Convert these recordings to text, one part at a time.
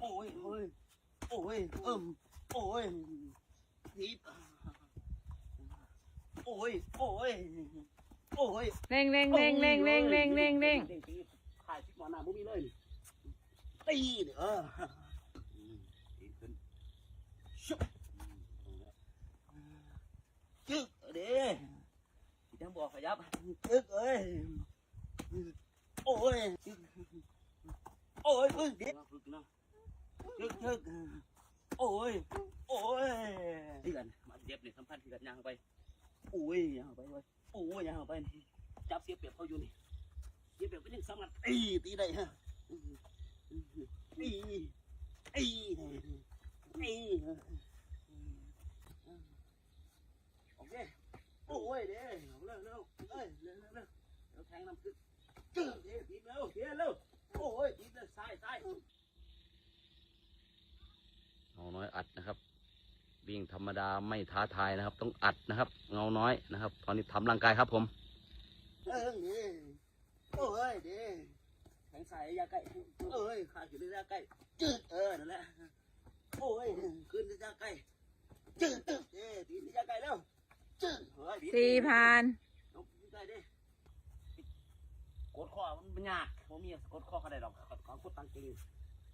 โอ้ยโอ้ยโอ้ยเอิ่มโอ้ยทิพย์โอ้ยโอ้ยโอ้ยเร่งเร่งเร่งเร่งเร่งเร่งเร่งเร่งตีถ่ายชิปหมอหน้ามุมีเลยนี่ตีเนี่ยเอออืมตีขึ้นชุบจึ๊กเด้ที่ทั้งบอกขยับจึ๊กเอ้ยโอ้ยจึ๊กโอ้ยเอ้ยเด็ก ฝึกนึกโอ้ย โอ้ยที่กันมาเจ็บเนี่ยสัมพันธ์ที่กันยางไปโอ้ยยางไปเว้ยโอ้ยยางไป จับเสียเปรียบเขาอยู่นี่เดี๋ยวแบบเป็นยังสามารถตีตีได้ฮะตีตีตีโอเคโอ้ยเด้เร็วเร็วเอ้ยเร็วเร็วเร็วเร็วแทงน้ำขึ้นจืดเด้ตีเร็วเดี๋ยวเร็วโอ้ยตีเลยซ้ายซ้าย เงาน้อยอัดนะครับ วิ่ง ธรรมดาไม่ท้าทายนะครับ ต้องอัดนะครับ เงาน้อยนะครับ ตอนนี้ทำร่างกายครับผมเออนี่โอ้ยเด้แทงซ้ายาไก่เอ้ยขาอยู่ในยาไก่จืดเออนั่นแหละโอ้ยขึ้นยาไก่จืดจืดเด้ตีนยาไก่แล้วจืดเฮ้ยสี่พันนกได้ดิกดข้อมันยากผมมีกดข้อเขาได้หรอกเขากดตังเก่ง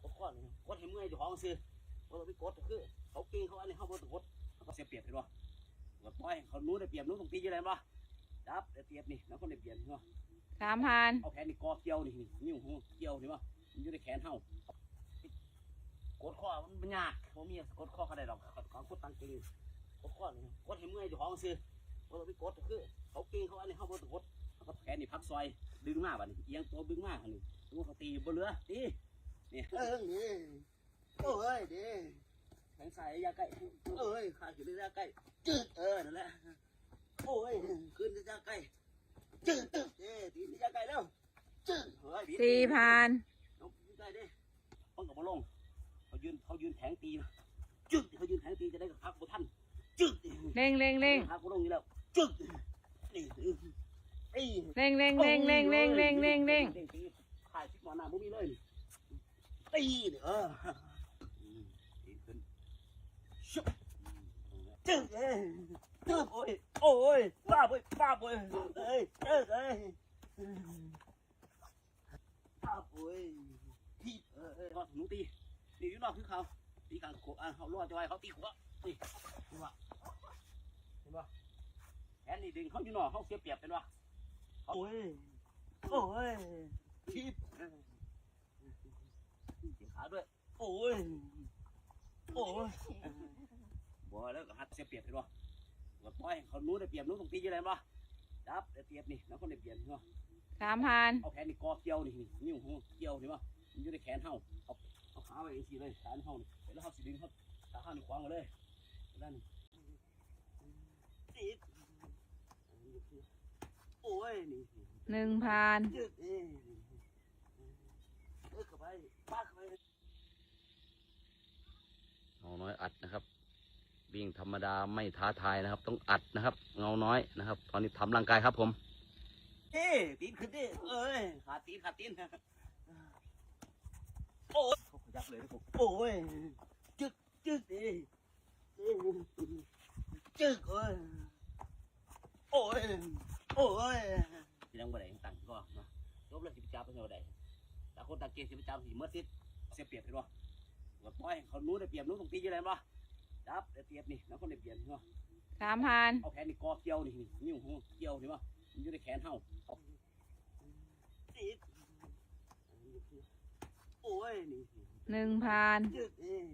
กดข้อนี่กดให้เมื่อยเจ้าของซื้อว่าเราไปกดคือ เขาเก่งเขาอันนี้เขาบ่ต้องกดเขาก็เสียเปรียบเห็นป่ะกดปล่อยเขานู้นได้เปรียบนู้นตรงตีอยู่ไหนป่ะจับได้เปรียบนี่แล้วคนได้เปรียบเห็นป่ะสามพันเอาแขนนี่กอเกี่ยวนี่นี่นิ้วหูเกี่ยวเห็นป่ะมันอยู่ในแขนเฮากดข้อมันยากผมมีกดข้อเขาได้หรอกเขากดตังเก่งกดข้อนี่กดให้เมื่อยเจ้าของซื้อว่าเราไปกดก็คือเขาเก่งเขาอันนี้เขาบ่ต้องกดแล้วก็แขนนี่พักซอยดึงมาบัดนี้เอียงตัวดึงมาอันนี้ตัวเขาตีบนเรือตีนี่เออนี่โอ้ยเด้ แขนซ้ายยาไก่เอ้ยขาอยู่ในยาไก่จืดเออนั่นแหละโอ้ยขึ้นในยาไก่จืดจืดเด้ตีในยาไก่แล้วจืดเฮ้ยสี่พันนกได้เด้ป้องกับมาลงเขายืนเขายืนแข็งตีนะจืดเขายืนแข็งตีจะได้กับพักบุทันจืดเร่งเร่งเร่งพักบุลงอยู่แล้วจืดนี่ตีเร่งเร่งเร่งเร่งเร่งเร่งเร่งเร่งถ่ายชิปหมอหน้ามุมีเลยนี่ตีเนี่ยเอออืมตีขึ้นชุบ จึ๊กเอ้ยจึ๊กโอ้ยโอ้ยป้าบอ้ยป้าบอ้ยเอ้ยจึ๊กเอ้ยป้าบอ้ยทีบเอ้ยเอ้ยก็หนูตีนี่อยู่นอกคือเขาตีกลาโขอะเขาล่อจะไว้เขาตีหัวนี่เห็นปะเห็นปะแขนนี่ดึงเขาอยู่นอกเขาเสียเปรียบเป็นปะโอ้ยโอ้ยพเสียขาด้วยโอ้ยโอ้ย บ่แล้วก็หัดเสียเปรียบเห็นป่ะกดปล่อยเขานู้นได้เปรียบนู้นตรงตีอยู่ไหนป่ะจับได้เปรียบนี่แล้วคนได้เปรียบเห็นป่ะสามพันเอาแขนนี่กอเกี่ยวนี่นี่นิ้วหูเกี่ยวเห็นป่ะมันอยู่ในแขนเฮาเอาเอาขาไว้เองทีเลยขาเฮานี่แล้วเขาสิดึงเขาขาเฮานี่ขวางมาเลยด้านนี้ติดโอ้ยนี่หนึ่งพันเออเออเออเข้าไปป้าเข้าไปเงาน้อยอัดนะครับ วิ่งธรรมดาไม่ท้าทายนะครับ ต้องอัดนะครับ เงาน้อยนะครับ ตอนนี้ทำร่างกายครับผมเอ้ตีนขึ้นดิเอ้ยขาตีนขาตีนโอ้ยเขาขยับเลยนะผมโอ้ยจึกจึกดิจึกเอ้ยโอ้ยโอ้ยที่นั่งบ่ได้ต่างก็นะจบแล้วสิไปจับไปเท่าใดแต่คนตะเกียบสิไปจับสิเมื่อสิเสียเปรียบเห็นป่ะกดปล่อยเขานู้นได้เปรียบนู้นตรงตีอยู่ไหนป่ะ จับได้เปรียบนี่แล้วคนได้เปรียบเห็นป่ะสามพันเอาแขนนี่กอเกี่ยวนี่นี่นิ้วหูเกี่ยวเห็นป่ะมันอยู่ในแขนเฮาเอาติดโอ้ยนี่หนึ่งพันจึกเอ้ย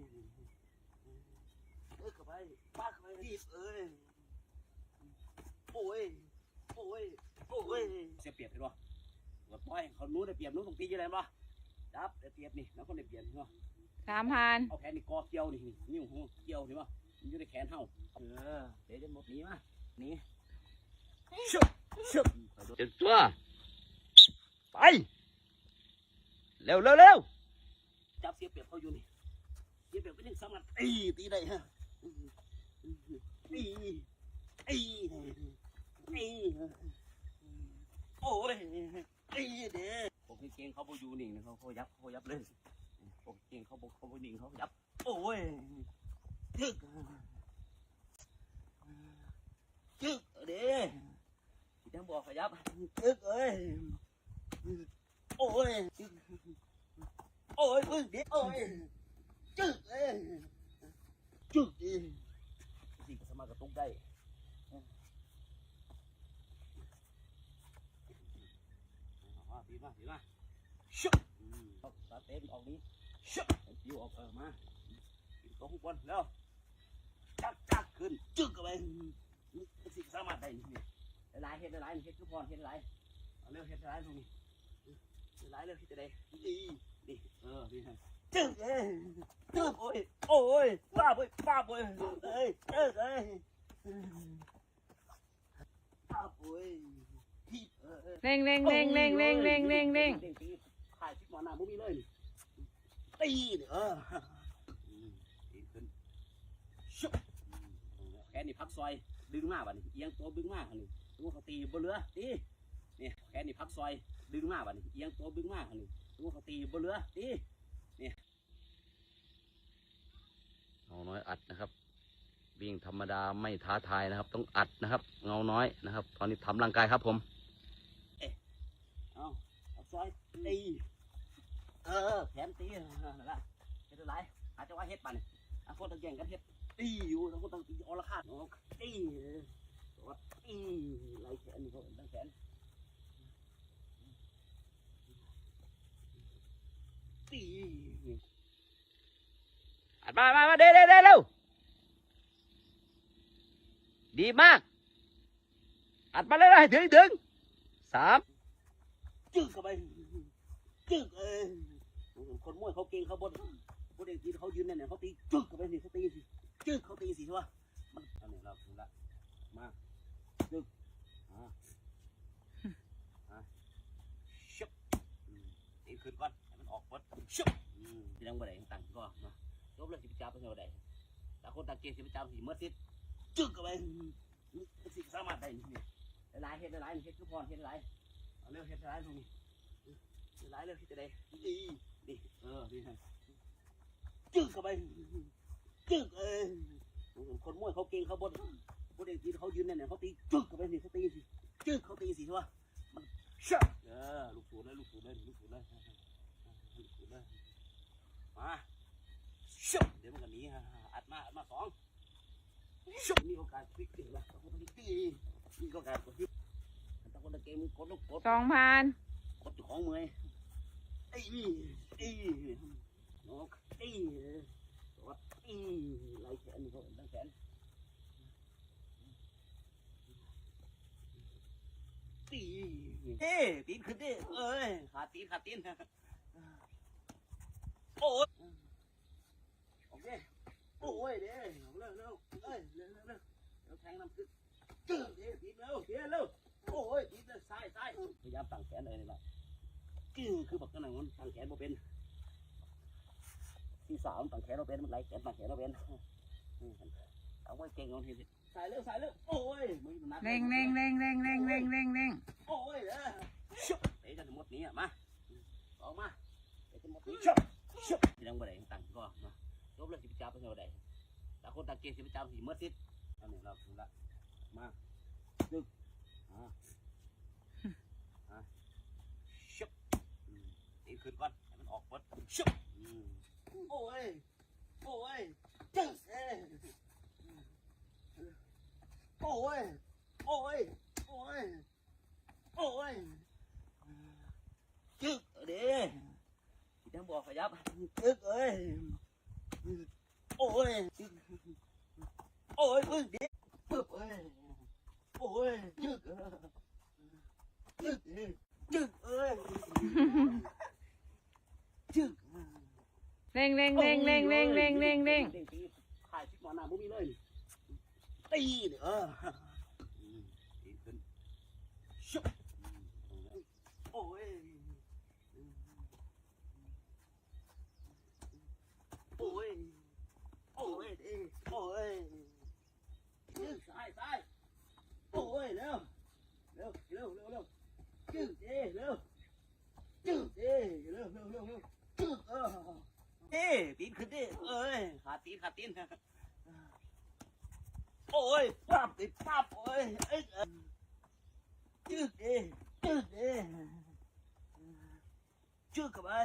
เอ้ยเข้าไปป้าเข้าไปติดเอ้ยโอ้ยโอ้ยโอ้ยเสียเปรียบเห็นป่ะกดปล่อยเขานู้นได้เปรียบนู้นตรงตีอยู่ไหนป่ะจับได้เปรียบนี่แล้วคนได้เปรียบเห็นป่ะ สามพันเอาแขนนี่กอเกี่ยวนี่นี่นิ้วหูเกี่ยวเห็นป่ะมันอยู่ในแขนเฮาเออเดี๋ยวจะหมดหนีมาหนีชุบชุบเจ็บตัวไปเร็วเร็วเร็วจับเสียเปรียบเขาอยู่นี่เสียเปรียบก็ยังสามารถตีตีได้ฮะตีตีตีโอ้ยตีเด้ผมเก่งเขาบ่อยู่นี่นะเขาเขายับเขายับเลย ผมเก่งเขาบ่เขาบ่นิ่งเขายับ โอ้ยจึกจึกเด้ที่ทั้งบอกขยับจึกเอ้ยโอ้ยจึกโอ้ยมึงเด็กโอ้ยจึกเอ้ยจึกดิสิก็สามารถกระตุกได้เอาดีมากดีมากชุบอืมเอาตาเต็มออกนี้ ชุบคิวออกเออมากินตัวข้างบนแล้วจักจักขึ้นจึกเข้าไปนี่สิสามารถได้นี่หลายๆเฮ็ดหลายๆนี่เฮ็ดคือพรเฮ็ดหลายเอาเร็วเฮ็ดหลายตรงนี้เฮ็ดหลายเร็วเฮ็ดจะได้ดีดีเออดีครับจึกเอ้ยจึกโอ้ยโอ้ยป้าบโอ้ยป้าบโอ้ยเอ้ยจึกเอ้ยป้าบโอ้ยที่เออเออเร่งเร่งเร่งเร่งเร่งเร่งเร่งเร่งเร่งตีถ่ายชิปหมอหน้ามุมีเลยนี่ ตีนี่เอออืมตีขึ้นชุบอืมแขนนี่พักซอยดึงมาบัดนี้เอียงตัวดึงมาอันนี้ตัวเขาตีบนเรือตีนี่แขนนี่พักซอยดึงมาบัดนี้เอียงตัวดึงมาอันนี้ตัวเขาตีบนเรือตีเงาน้อยอัดนะครับ วิ่งธรรมดาไม่ท้าทายนะครับ ต้องอัดนะครับ เงาน้อยนะครับ ตอนนี้ทำร่างกายครับผม เอาพักซอยตี เออแขนตีนั่นละเฮ็ดอะไรอาจจะว่าเฮ็ดปันอะคนต้องแย่งกันเฮ็ดตีอยู่ต้องคนต้องตีออละคาดเอาตีเออตัวตีไหลแขนนี่เขาตั้งแขนตีอัดมามามาเด้เด้เด้เร็วดีมาก อัดมาเลยเลยถึงถึงสามจึกเข้าไปจึกเออ คนมวยเขาเก่งเขาบนบนเด็กตีเขายืนเนี่ยเขาตีจึ๊กเข้าไปสิเขาตีสิจึ๊กเขาตีสิใช่ปะมันอันนี้เราถึงละมาจึ๊กอ่าอ่าชุบอืมตีขึ้นก่อนให้มันออกหมดชุบที่นั่งบ่ได้ต่างก็มาจบแล้วสิไปจับไปเท่าใดแต่คนตางเกสิไปจับสิเมื่อสิจึ๊กเข้าไปสิสามารถได้นี่หลายเฮ็ดหลายเฮ็ดคือพรเฮ็ดหลายเอาเร็วเฮ็ดร้ายตรงนี้เฮ็ดร้ายเร็วเฮ็ดจะได้ดี ดีเออดีครับจึกเข้าไปจึกเออคนมวยเขาเก่งเขาบนบนเด็กตีเขายืนเนี่ยเขาตีจึกเข้าไปสิเขาตีสิจึกเขาตีสิใช่ปะมันชะเออลูกศูนย์เลยลูกศูนย์เลยลูกศูนย์เลยลูกศูนย์เลยมาชะเดี๋ยวมันก็หนีฮะอัดมาอัดมาสองชะมีโอกาสพลิกตีละเขาพลิกตีมีโอกาสพลิกแต่คนตะเกมกดลูกกดสองพันกดอยู่ของมือไอ้นี่ ไอ้นกไอ้ตัวไอ้ไหลแขนนี่เขาตั้งแขนตีเฮ้ตีนขึ้นดิเอ้ยขาตีนขาตีนโอ้ยโอเคโอ้ยเด้เร็วเร็วเอ้ยเร็วเร็วเร็วเร็วแทงน้ำขึ้นจืดเด้ตีนเร็วเดี๋ยวเร็วโอ้ยตีนซ้ายซ้ายพยายามตั้งแขนเลยนี่แหละกิ้งคือบักกระหนังมันตั้งแขนบ่เป็น ที่สามตั้งแขนเราเป็นมันไหลแขนตั้งแขนเราเป็นอืมเอาไว้เก่งเอาทีสิใส่เร็วใส่เร็วโอ้ยมือมันหนักเร่งเร่งเร่งเร่งเร่งเร่งเร่งเร่งโอ้ยเด้อชุบเตะกันหมดนี้อะมาออกมาเตะกันหมดนี้ชุบชุบที่นั่งบ่ได้ตั้งก็มาจบแล้วสิไปจับไปเท่าใดแต่คนตั้งเกณฑ์สิไปจับสิเมื่อสิอันนี้เราถึงละมาดึกอ่าอ่าชุบอืมตีขึ้นก่อนให้มันออกหมดชุบ Ôi Ôi Trời ơi. Ôi Ôi Ôi Ôi. Chết ở đi. Chị đang bỏ phải dắp Chết ơi Ôi. Ôi Ôi ôi, Ôi Ôi Chết Chết ร่งเร่งเร่งเร่งเร่งเร่งเร่งเร่งถ่ายชิปหมอนามุมีเลยนี่ตีนี่เอออืมตีขึ้นชุบอืมโอ้ยโอ้ยโอ้ยโอ้ยยืดซ้ายซ้ายโอ้ยเร็วเร็วเร็ว ตีนขึ้นดิเอ้ยขาตีนขาตีนโอ้ยภาพติดภาพโอ้ยเอ้ยจืดดิจืดดิจืดกับไอ้